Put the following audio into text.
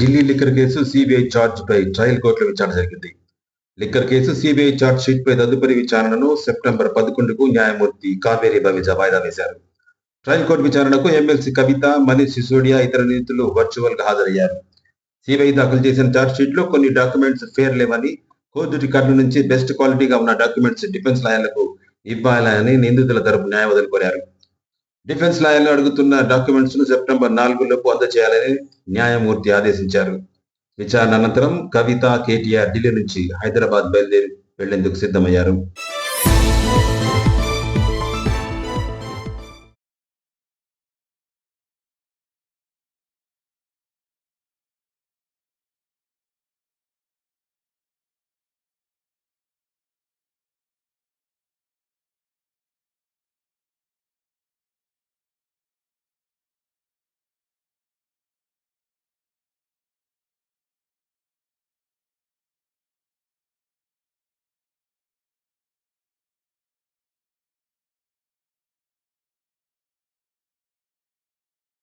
Delhi liquor case CBI charge పై trial కోర్టులో విచారణ జరిగింది. Liquor case CBI charge sheet పై తదుపరి విచారణను సెప్టెంబర్ పదకొండుకు న్యాయమూర్తి కావేరి బవిజ వాయిదా వేశారు. ట్రయల్ కోర్టు విచారణకు ఎమ్మెల్సీ కవిత మనీష్ సిసోడియా ఇతర నిందితులు వర్చువల్గా హాజరయ్యారు. సిబిఐ దాఖలు చేసిన ఛార్జ్ షీట్లో కొన్ని డాక్యుమెంట్స్ ఫేర్ లేవని కోర్టు రికార్డు నుంచి బెస్ట్ క్వాలిటీగా ఉన్న డాక్యుమెంట్స్ డిఫెన్స్ లాయర్లకు ఇవ్వాలని నిందితుల తరపు న్యాయవాదులు కోరారు. డిఫెన్స్ లాయర్లు అడుగుతున్న డాక్యుమెంట్స్ను సెప్టెంబర్ నాలుగు లోపు అందజేయాలని న్యాయమూర్తి ఆదేశించారు. విచారణ అనంతరం కవిత కేటీఆర్ ఢిల్లీ నుంచి హైదరాబాద్ బయలుదేరి వెళ్ళేందుకు సిద్ధమయ్యారు.